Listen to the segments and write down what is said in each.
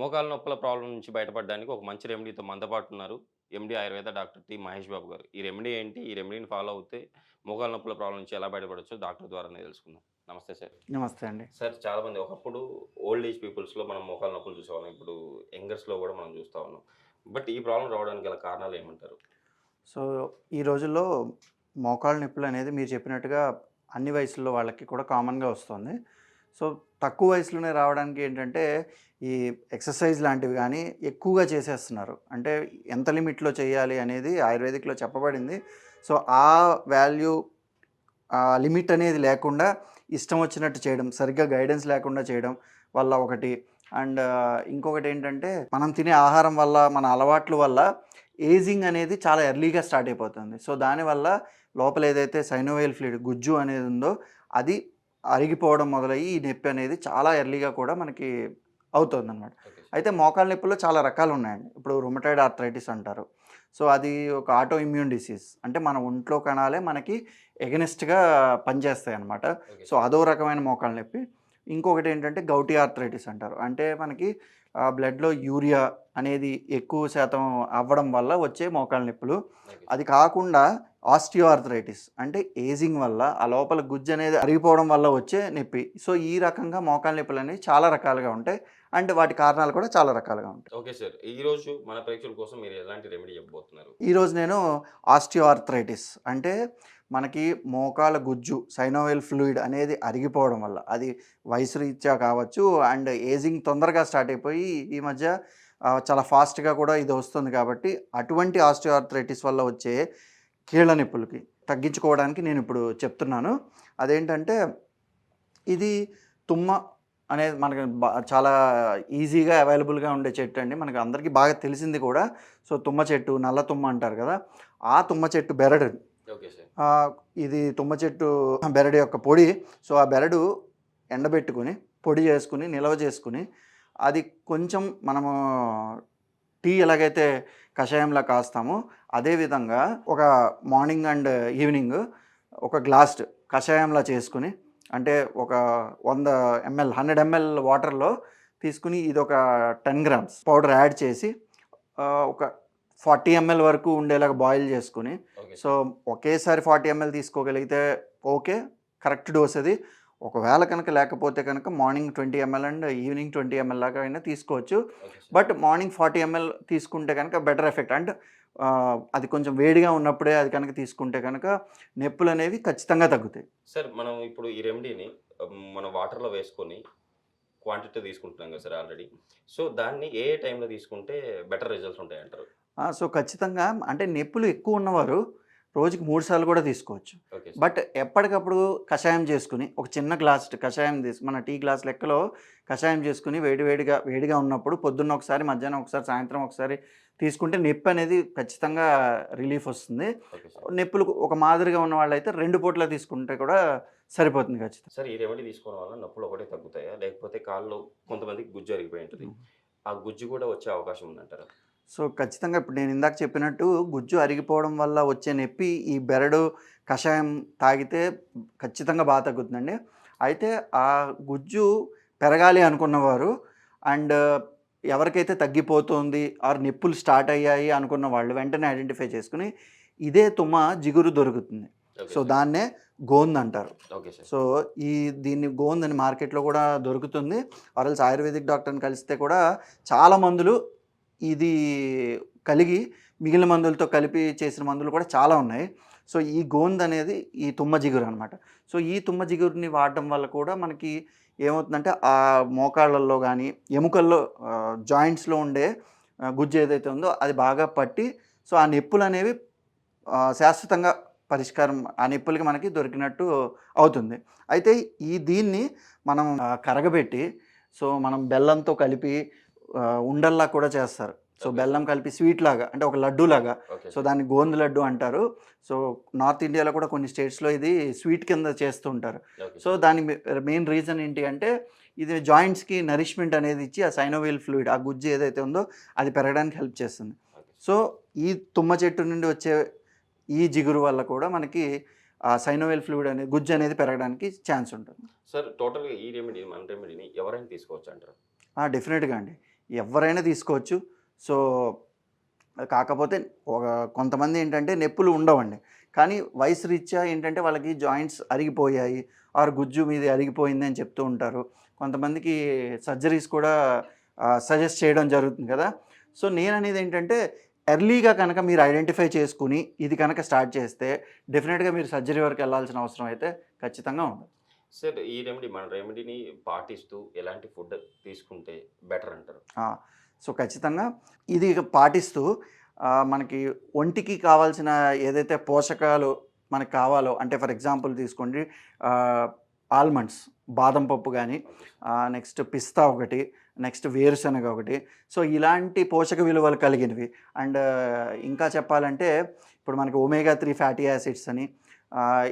మోకాల నొప్పుల ప్రాబ్లం నుంచి బయటపడడానికి ఒక మంచి రెమెడీతో మనతో పాటు ఉన్నారు MD Ayurveda doctor T Mahesh Babu గారు. ఈ రెమెడీ ఏంటి? ఈ రెమెడీని ఫాలో అవుతే మోకాల నొప్పుల ప్రాబ్లం నుంచి ఎలా బయటపడవచ్చు డాక్టర్ ద్వారానే తెలుసుకుందాం. నమస్తే సార్. నమస్తే అండి. సార్ చాలా మంది ఒకప్పుడు ఓల్డ్ ఏజ్ పీపుల్స్లో మనం మోకాల నొప్పులు చూసేవాళ్ళం. ఇప్పుడు యంగర్స్లో కూడా మనం చూస్తూ ఉన్నాం. బట్ ఈ ప్రాబ్లం రావడానికి గల కారణాలు ఏమంటారు? సో ఈ రోజుల్లో మోకాళ్ళ నొప్పులు అనేది మీరు చెప్పినట్టుగా అన్ని వయసుల్లో వాళ్ళకి కూడా కామన్గా వస్తుంది. సో తక్కువ వయసులోనే రావడానికి ఏంటంటే ఈ ఎక్సర్సైజ్ లాంటివి కానీ ఎక్కువగా చేసేస్తున్నారు. అంటే ఎంత లిమిట్లో చేయాలి అనేది ఆయుర్వేదిక్లో చెప్పబడింది. సో ఆ వాల్యూ ఆ లిమిట్ అనేది లేకుండా ఇష్టం వచ్చినట్టు చేయడం సరిగ్గా గైడెన్స్ లేకుండా చేయడం వల్ల ఒకటి. అండ్ ఇంకొకటి ఏంటంటే మనం తినే ఆహారం వల్ల మన అలవాట్ల వల్ల ఏజింగ్ అనేది చాలా ఎర్లీగా స్టార్ట్ అయిపోతుంది. సో దానివల్ల లోపల ఏదైతే సైనోవేల్ ఫ్లూయిడ్ గుజ్జు అనేది ఉందో అది అరిగిపోవడం మొదలయ్యి ఈ నొప్పి అనేది చాలా ఎర్లీగా కూడా మనకి అవుతుంది అనమాట అయితే మోకాళ్ళ నొప్పుల్లో చాలా రకాలు ఉన్నాయండి ఇప్పుడు రుమటైడ్ ఆర్థరైటిస్ అంటారు. సో అది ఒక ఆటో ఇమ్యూన్ డిసీజ్ అంటే మన ఒంట్లో కణాలే మనకి ఎగనెస్ట్గా పనిచేస్తాయి అనమాట సో అదో రకమైన మోకాళ్ళ నొప్పి. ఇంకొకటి ఏంటంటే గౌటీ ఆర్థరైటిస్ అంటారు. అంటే మనకి బ్లడ్లో యూరియా అనేది ఎక్కువ శాతం అవ్వడం వల్ల వచ్చే మోకాళ్ళ నొప్పులు. అది కాకుండా ఆస్టియో ఆర్థరైటిస్ అంటే ఏజింగ్ వల్ల ఆ లోపల గుజ్జు అనేది అరిగిపోవడం వల్ల వచ్చే నొప్పి. సో ఈ రకంగా మోకాళ్ళ నొప్పులు అనేవి చాలా రకాలుగా ఉంటాయి. అండ్ వాటి కారణాలు కూడా చాలా రకాలుగా ఉంటాయి. Okay sir. ఈ రోజు మన ప్రేక్షకుల కోసం మీరు ఎలాంటి రెమెడీ చెప్పబోతున్నారు? ఈరోజు నేను ఆస్టియో ఆర్థరైటిస్ అంటే మనకి మోకాల గుజ్జు సైనోవెల్ ఫ్లూయిడ్ అనేది అరిగిపోవడం వల్ల. అది వయసు రీత్యా కావచ్చు అండ్ ఏజింగ్ తొందరగా స్టార్ట్ అయిపోయి ఈ మధ్య చాలా ఫాస్ట్గా కూడా ఇది వస్తుంది కాబట్టి అటువంటి ఆస్టియో ఆర్థరైటిస్ వల్ల వచ్చే కీళ్ళ నొప్పులకి తగ్గించుకోవడానికి నేను ఇప్పుడు చెప్తున్నాను. అదేంటంటే ఇది తుమ్మ అనేది మనకి చాలా ఈజీగా అవైలబుల్గా ఉండే చెట్టు అండి. మనకి అందరికీ బాగా తెలిసింది కూడా. సో తుమ్మ చెట్టు నల్ల తుమ్మ అంటారు కదా. ఆ తుమ్మ చెట్టు బెరడు. ఇది తుమ్మ చెట్టు బెరడు యొక్క పొడి. సో ఆ బెరడు ఎండబెట్టుకుని పొడి చేసుకుని నిల్వ చేసుకుని అది కొంచెం మనము టీ ఎలాగైతే కషాయంలా కాస్తామో అదేవిధంగా ఒక మార్నింగ్ అండ్ ఈవినింగ్ ఒక గ్లాస్ కషాయంలా చేసుకుని అంటే ఒక వంద ఎంఎల్ హండ్రెడ్ ఎంఎల్ వాటర్లో తీసుకుని ఇది ఒక టెన్ గ్రామ్స్ పౌడర్ యాడ్ చేసి ఒక ఫార్టీ ఎంఎల్ వరకు ఉండేలాగా బాయిల్ చేసుకుని సో ఒకేసారి ఫార్టీ ఎంఎల్ తీసుకోగలిగితే ఓకే కరెక్ట్ డోస్ అది. ఒకవేళ కనుక లేకపోతే కనుక morning twenty ML and evening twenty ML లాగా అయినా తీసుకోవచ్చు. బట్ మార్నింగ్ ఫార్టీ ఎంఎల్ తీసుకుంటే కనుక బెటర్ ఎఫెక్ట్. అండ్ అది కొంచెం వేడిగా ఉన్నప్పుడే అది కనుక తీసుకుంటే కనుక నొప్పులు అనేవి ఖచ్చితంగా తగ్గుతాయి. సార్ మనం ఇప్పుడు ఈ రెమెడీని మనం వాటర్లో వేసుకొని క్వాంటిటీ తీసుకుంటున్నాం కదా సార్ ఆల్రెడీ. సో దాన్ని ఏ టైంలో తీసుకుంటే బెటర్ రిజల్ట్స్ ఉంటాయి అంటారు ఆ, సో ఖచ్చితంగా అంటే నొప్పులు ఎక్కువ ఉన్నవారు రోజుకి మూడు సార్లు కూడా తీసుకోవచ్చు. బట్ ఎప్పటికప్పుడు కషాయం చేసుకుని ఒక చిన్న గ్లాస్ కషాయం తీసు మన టీ గ్లాస్ లెక్కలో కషాయం చేసుకుని వేడి వేడిగా వేడిగా ఉన్నప్పుడు పొద్దున్న ఒకసారి మధ్యాహ్నం ఒకసారి సాయంత్రం ఒకసారి తీసుకుంటే నొప్పి అనేది ఖచ్చితంగా రిలీఫ్ వస్తుంది. నొప్పులు ఒక మాదిరిగా ఉన్న వాళ్ళైతే రెండు పూట్ల తీసుకుంటే కూడా సరిపోతుంది ఖచ్చితంగా. సార్ ఈ రెమెడీ తీసుకోవడం వల్ల నొప్పులు ఒకటే తగ్గుతాయా? లేకపోతే కాళ్ళు కొంతమందికి గుజ్జు అరిగిపోయి ఉంటుంది. ఆ గుజ్జు కూడా వచ్చే అవకాశం ఉందంటారా? సో ఖచ్చితంగా ఇప్పుడు నేను ఇందాక చెప్పినట్టు గుజ్జు అరిగిపోవడం వల్ల వచ్చే నొప్పి ఈ బెరడు కషాయం తాగితే ఖచ్చితంగా బాగా తగ్గుతుందండి. అయితే ఆ గుజ్జు పెరగాలి అనుకున్నవారు అండ్ ఎవరికైతే తగ్గిపోతుంది ఆర్ నొప్పులు స్టార్ట్ అయ్యాయి అనుకున్న వాళ్ళు వెంటనే ఐడెంటిఫై చేసుకుని ఇదే తుమ్మ జిగురు దొరుకుతుంది. సో. దాన్నే గోంద్ అంటారు. Okay sir. సో ఈ దీన్ని గోంద్ అని మార్కెట్లో కూడా దొరుకుతుంది. ఆర్ఎల్స్ ఆయుర్వేదిక్ డాక్టర్ని కలిస్తే కూడా చాలా మందులు ఇది కలిగి మిగిలిన మందులతో కలిపి చేసిన మందులు కూడా చాలా ఉన్నాయి. సో ఈ గోంద్ అనేది ఈ తుమ్మ జిగురు అనమాట సో ఈ తుమ్మ జిగురుని వాడడం వల్ల కూడా మనకి ఏమవుతుందంటే ఆ మోకాళ్ళల్లో కానీ ఎముకల్లో జాయింట్స్లో ఉండే గుజ్జు ఏదైతే ఉందో అది బాగా పట్టి సో ఆ నొప్పులు అనేవి శాశ్వతంగా పరిష్కారం ఆ నొప్పులకి మనకి దొరికినట్టు అవుతుంది. అయితే ఈ దీన్ని మనం కరగబెట్టి సో మనం బెల్లంతో కలిపి ఉండల్లా కూడా చేస్తారు. సో. బెల్లం కలిపి స్వీట్ లాగా అంటే ఒక లడ్డు లాగా. సో దాన్ని గోందు లడ్డు అంటారు. సో నార్త్ ఇండియాలో కూడా కొన్ని స్టేట్స్లో ఇది స్వీట్ కింద చేస్తూ ఉంటారు. సో దాని మెయిన్ రీజన్ ఏంటి అంటే ఇది జాయింట్స్కి నరిష్మెంట్ అనేది ఇచ్చి ఆ సైనోవేల్ ఫ్లూయిడ్ ఆ గుజ్జు ఏదైతే ఉందో అది పెరగడానికి హెల్ప్ చేస్తుంది. సో ఈ తుమ్మ చెట్టు నుండి వచ్చే ఈ జిగురు వల్ల కూడా మనకి ఆ సైనోవేల్ ఫ్లూయిడ్ అనేది గుజ్జు అనేది పెరగడానికి ఛాన్స్ ఉంటుంది. సార్ టోటల్గా ఈ రెమెడీ మన రెమెడీని ఎవరైనా తీసుకోవచ్చు అంటారు? డెఫినెట్గా అండి. ఎవరైనా తీసుకోవచ్చు. సో కాకపోతే ఒక కొంతమంది ఏంటంటే నొప్పులు ఉండవండి. కానీ వయసు రీత్యా ఏంటంటే వాళ్ళకి జాయింట్స్ అరిగిపోయాయి ఆరు గుజ్జు మీద అరిగిపోయింది అని చెప్తూ ఉంటారు. కొంతమందికి సర్జరీస్ కూడా సజెస్ట్ చేయడం జరుగుతుంది కదా. సో నేను అనేది ఏంటంటే ఎర్లీగా కనుక మీరు ఐడెంటిఫై చేసుకుని ఇది కనుక స్టార్ట్ చేస్తే డెఫినెట్గా మీరు సర్జరీ వరకు వెళ్ళాల్సిన అవసరం అయితే ఖచ్చితంగా ఉండదు. సార్ ఈ రెమెడీ మన రెమెడీని పాటిస్తూ ఎలాంటి ఫుడ్ తీసుకుంటే బెటర్ అంటారు? సో ఖచ్చితంగా ఇది పాటిస్తూ మనకి ఒంటికి కావాల్సిన ఏదైతే పోషకాలు మనకు కావాలో అంటే ఫర్ ఎగ్జాంపుల్ తీసుకోండి ఆల్మండ్స్ బాదం పప్పు కానీ నెక్స్ట్ పిస్తా ఒకటి నెక్స్ట్ వేరుశనగ ఒకటి. సో ఇలాంటి పోషక విలువలు కలిగినవి. అండ్ ఇంకా చెప్పాలంటే ఇప్పుడు మనకి ఒమేగా త్రీ ఫ్యాటీ యాసిడ్స్ అని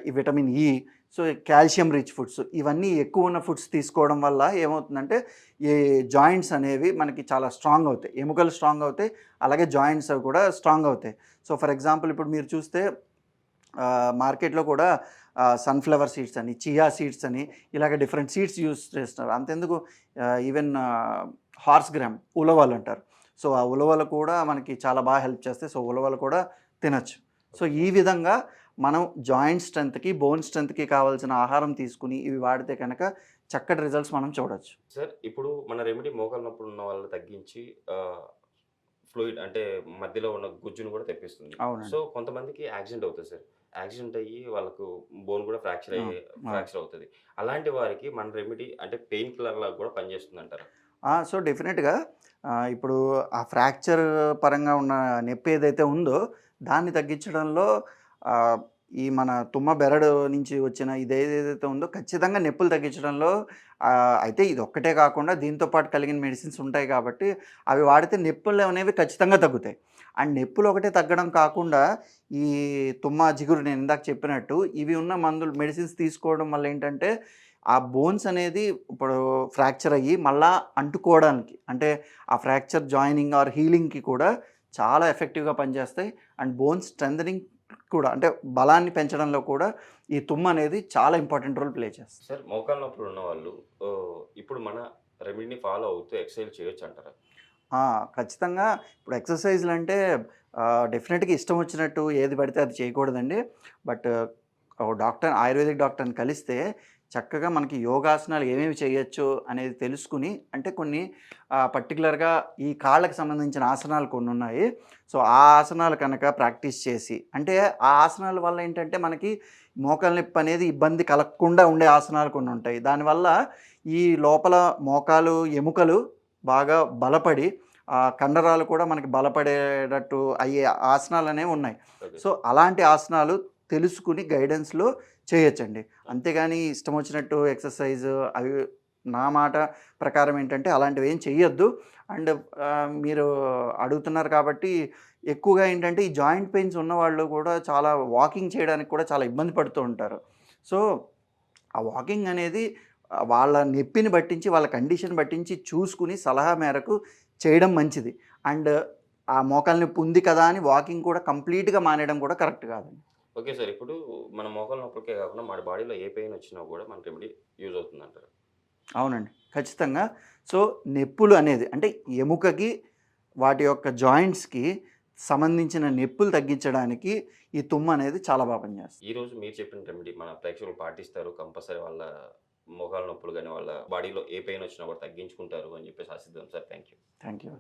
ఈ vitamin E e, so calcium rich foods ఇవన్నీ ఎక్కువ ఉన్న ఫుడ్స్ తీసుకోవడం వల్ల ఏమవుతుందంటే ఈ జాయింట్స్ అనేవి మనకి చాలా స్ట్రాంగ్ అవుతాయి. ఎముకలు స్ట్రాంగ్ అవుతాయి అలాగే జాయింట్స్ అవి కూడా స్ట్రాంగ్ అవుతాయి. సో ఫర్ ఎగ్జాంపుల్ ఇప్పుడు మీరు చూస్తే మార్కెట్లో కూడా సన్ఫ్లవర్ సీడ్స్ అని చియా సీడ్స్ అని ఇలాగ డిఫరెంట్ సీడ్స్ యూస్ చేస్తున్నారు. అంతెందుకు ఈవెన్ హార్స్ గ్రామ్ ఉలవలు అంటారు. సో ఆ ఉలవలు కూడా మనకి చాలా బాగా హెల్ప్ చేస్తాయి. సో ఉలవలు కూడా తినచ్చు. సో ఈ విధంగా మనం జాయింట్ స్ట్రెంత్కి బోన్ స్ట్రెంత్కి కావాల్సిన ఆహారం తీసుకుని ఇవి వాడితే కనుక చక్కటి రిజల్ట్స్ మనం చూడొచ్చు. సార్ ఇప్పుడు మన రెమెడీ మోకాలు నొప్పులు ఉన్న వాళ్ళు తగ్గించి ఫ్లూయిడ్ అంటే మధ్యలో ఉన్న గుజ్జును కూడా తెప్పిస్తుంది. సో కొంతమందికి యాక్సిడెంట్ అవుతుంది సార్. యాక్సిడెంట్ అయ్యి వాళ్ళకు బోన్ కూడా ఫ్రాక్చర్ అయ్యి. ఫ్రాక్చర్ అవుతుంది. అలాంటి వారికి మన రెమెడీ అంటే పెయిన్ కిల్లర్ లాగా కూడా పనిచేస్తుంది అంటారు సో డెఫినెట్గా ఇప్పుడు ఆ ఫ్రాక్చర్ పరంగా ఉన్న నొప్పి ఏదైతే ఉందో దాన్ని తగ్గించడంలో ఈ మన తుమ్మ బెరడు నుంచి వచ్చిన ఇది ఉందో ఖచ్చితంగా నొప్పులు తగ్గించడంలో అయితే ఇది ఒక్కటే కాకుండా దీంతో పాటు కలిగిన మెడిసిన్స్ ఉంటాయి కాబట్టి అవి వాడితే నొప్పులు అనేవి ఖచ్చితంగా తగ్గుతాయి. అండ్ నొప్పులు ఒకటే తగ్గడం కాకుండా ఈ తుమ్మ జిగురు నేను ఇందాక చెప్పినట్టు ఇవి ఉన్న మందులు మెడిసిన్స్ తీసుకోవడం వల్ల ఏంటంటే ఆ బోన్స్ అనేది ఇప్పుడు ఫ్రాక్చర్ అయ్యి మళ్ళా అంటుకోవడానికి అంటే ఆ ఫ్రాక్చర్ జాయినింగ్ ఆర్ హీలింగ్కి కూడా చాలా ఎఫెక్టివ్గా పనిచేస్తాయి. అండ్ బోన్ స్ట్రెంథనింగ్ కూడా అంటే బలాన్ని పెంచడంలో కూడా ఈ తుమ్మ అనేది చాలా ఇంపార్టెంట్ రోల్ ప్లే చేస్తుంది. సార్ మోకాలు నొప్పులు ఉన్న వాళ్ళు ఇప్పుడు మన రెమెడీని ఫాలో అవుతూ ఎక్సర్సైజ్ చేయొచ్చు అంటారా? ఖచ్చితంగా. ఇప్పుడు ఎక్సర్సైజ్లు అంటే డెఫినెట్గా ఇష్టం వచ్చినట్టు ఏది పడితే అది చేయకూడదండి. బట్ డాక్టర్ ఆయుర్వేదిక్ డాక్టర్ని కలిస్తే చక్కగా మనకి యోగాసనాలు ఏమేమి చేయొచ్చు అనేది తెలుసుకుని అంటే కొన్ని పర్టికులర్గా ఈ కాళ్ళకి సంబంధించిన ఆసనాలు కొన్ని ఉన్నాయి. సో ఆ ఆసనాలు కనుక ప్రాక్టీస్ చేసి అంటే ఆ ఆసనాల వల్ల ఏంటంటే మనకి మోకాలు నొప్పి అనేది ఇబ్బంది కలగకుండా ఉండే ఆసనాలు కొన్ని ఉంటాయి. దానివల్ల ఈ లోపల మోకాలు ఎముకలు బాగా బలపడి ఆ కండరాలు కూడా మనకి బలపడేటట్టు అయ్యే ఆసనాలు అనేవి ఉన్నాయి. సో అలాంటి ఆసనాలు తెలుసుకుని గైడెన్స్లో చేయొచ్చండి. అంతేగాని ఇష్టం వచ్చినట్టు ఎక్సర్సైజ్ అవి నా మాట ప్రకారం ఏంటంటే అలాంటివి ఏం చెయ్యొద్దు. అండ్ మీరు అడుగుతున్నారు కాబట్టి ఎక్కువగా ఏంటంటే ఈ జాయింట్ పెయిన్స్ ఉన్న వాళ్ళు కూడా చాలా వాకింగ్ చేయడానికి కూడా చాలా ఇబ్బంది పడుతూ ఉంటారు. సో ఆ వాకింగ్ అనేది వాళ్ళ నొప్పిని బట్టించి వాళ్ళ కండిషన్ బట్టించి చూసుకుని సలహా మేరకు చేయడం మంచిది. అండ్ ఆ మోకాల నొప్పి ఉంది కదా అని వాకింగ్ కూడా కంప్లీట్గా మానేయడం కూడా కరెక్ట్ కాదండి. Okay sir. ఇప్పుడు మన మోకాలు నొప్పులకే కాకుండా మన బాడీలో ఏ పెయిన్ వచ్చినా కూడా మన రెమెడీ యూజ్ అవుతుంది అంటారు అవునండి. ఖచ్చితంగా. సో నొప్పులు అనేది అంటే ఎముకకి వాటి యొక్క జాయింట్స్కి సంబంధించిన నొప్పులు తగ్గించడానికి ఈ తుమ్ము అనేది చాలా బాగా పనిచేస్తుంది. ఈ రోజు మీరు చెప్పిన రెమెడీ మన ప్రేక్షకులు పాటిస్తారు. కంపల్సరీ వాళ్ళ మోకాలు నొప్పులు కానీ వాళ్ళ బాడీలో ఏ పెయిన్ వచ్చినా కూడా తగ్గించుకుంటారు అని చెప్పేసి ఆశిద్దాం sir. Thank you thank you